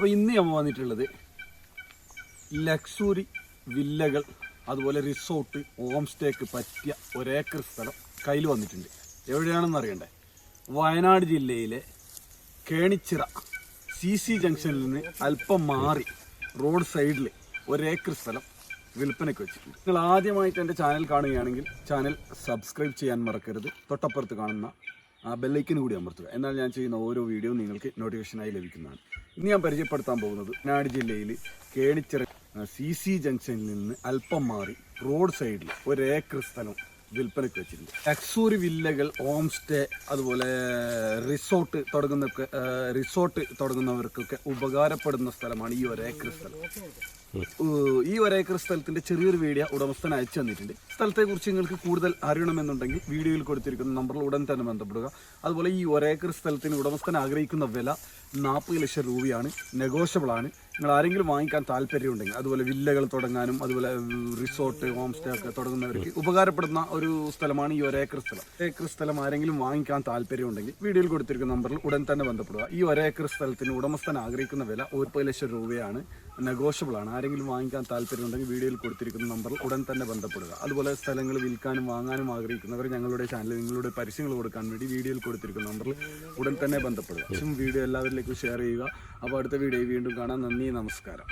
അപ്പോൾ ഇന്ന് നമ്മൾ വന്നിട്ടുള്ളത് ലക്ഷറി വില്ലകൾ അതുപോലെ റിസോർട്ട് ഹോം സ്റ്റേക്ക് പറ്റിയ ഒരേക്കർ സ്ഥലം കയ്യിൽ വന്നിട്ടുണ്ട്. എവിടെയാണെന്ന് അറിയണ്ടേ? വയനാട് ജില്ലയിലെ കേണിച്ചിറ സി സി ജംഗ്ഷനിൽ നിന്ന് അല്പം മാറി റോഡ് സൈഡിൽ ഒരേക്കർ സ്ഥലം വിൽപ്പനയ്ക്ക് വെച്ചിട്ടുണ്ട്. നിങ്ങൾ ആദ്യമായിട്ട് എന്റെ ചാനൽ കാണുകയാണെങ്കിൽ ചാനൽ സബ്സ്ക്രൈബ് ചെയ്യാൻ മറക്കരുത്. തൊട്ടപ്പുറത്ത് കാണുന്ന ആ ബെല്ലൈക്കിന് കൂടി അമർത്തുക. എന്നാൽ ഞാൻ ചെയ്യുന്ന ഓരോ വീഡിയോ നിങ്ങൾക്ക് നോട്ടിഫിക്കേഷനായി ലഭിക്കുന്നതാണ്. ഇന്ന് ഞാൻ പരിചയപ്പെടുത്താൻ പോകുന്നത് വയനാട് ജില്ലയിൽ കേണിച്ചിറ സി സി ജംഗ്ഷനിൽ നിന്ന് അല്പം മാറി റോഡ് സൈഡിൽ ഒരു ഏക്കർ സ്ഥലം വിൽപ്പനയ്ക്ക് വെച്ചിട്ടുണ്ട്. ലക്സൂറി വില്ലകൾ ഹോം സ്റ്റേ അതുപോലെ റിസോർട്ട് തുടങ്ങുന്ന റിസോർട്ട് തുടങ്ങുന്നവർക്കൊക്കെ ഉപകാരപ്പെടുന്ന സ്ഥലമാണ് ഈ ഒരു ഏക്കർ സ്ഥലം. ഈ ഒരേക്കർ സ്ഥലത്തിന്റെ ചെറിയൊരു വീഡിയോ ഉടമസ്ഥൻ അയച്ചു തന്നിട്ടുണ്ട്. സ്ഥലത്തെ കുറിച്ച് നിങ്ങൾക്ക് കൂടുതൽ അറിയണമെന്നുണ്ടെങ്കിൽ വീഡിയോയിൽ കൊടുത്തിരിക്കുന്ന നമ്പറിൽ ഉടൻ തന്നെ ബന്ധപ്പെടുക. അതുപോലെ ഈ ഒരേക്കർ സ്ഥലത്തിന് ഉടമസ്ഥൻ ആഗ്രഹിക്കുന്ന വില നാൽപ്പത് ലക്ഷം രൂപയാണ്. നെഗോഷ്യബിൾ ആണ്. നിങ്ങൾ ആരെങ്കിലും വാങ്ങിക്കാൻ താല്പര്യമുണ്ടെങ്കിൽ അതുപോലെ വില്ലകൾ തുടങ്ങാനും അതുപോലെ റിസോർട്ട് ഹോം സ്റ്റേ ഒക്കെ തുടങ്ങുന്നവർക്ക് ഉപകാരപ്പെടുന്ന ഒരു സ്ഥലമാണ് ഈ ഒരേക്കർ സ്ഥലം. ഏക്കർ സ്ഥലം ആരെങ്കിലും വാങ്ങിക്കാൻ താല്പര്യമുണ്ടെങ്കിൽ വീഡിയോയിൽ കൊടുത്തിരിക്കുന്ന നമ്പറിൽ ഉടൻ തന്നെ ബന്ധപ്പെടുക. ഈ ഒരേക്കർ സ്ഥലത്തിന് ഉടമസ്ഥൻ ആഗ്രഹിക്കുന്ന വില ഒരു ലക്ഷം രൂപയാണ്. നെഗോഷ്യബിൾ ആണ്. ആരെങ്കിലും വാങ്ങിക്കാൻ താല്പര്യമുണ്ടെങ്കിൽ വീഡിയോയിൽ കൊടുത്തിരിക്കുന്ന നമ്പറിൽ ഉടൻ തന്നെ ബന്ധപ്പെടുക. അതുപോലെ സ്ഥലങ്ങൾ വിൽക്കാനും വാങ്ങാനും ആഗ്രഹിക്കുന്നവർ ഞങ്ങളുടെ ചാനൽ നിങ്ങളുടെ പരസ്യങ്ങൾ കൊടുക്കാൻ വേണ്ടി വീഡിയോയിൽ കൊടുത്തിരിക്കുന്ന നമ്പറിൽ ഉടൻ തന്നെ ബന്ധപ്പെടുക. വീഡിയോ എല്ലാവരിലേക്കും ഷെയർ ചെയ്യുക. അപ്പോൾ അടുത്ത വീഡിയോ വീണ്ടും കാണാം. നന്ദി നമസ്കാരം.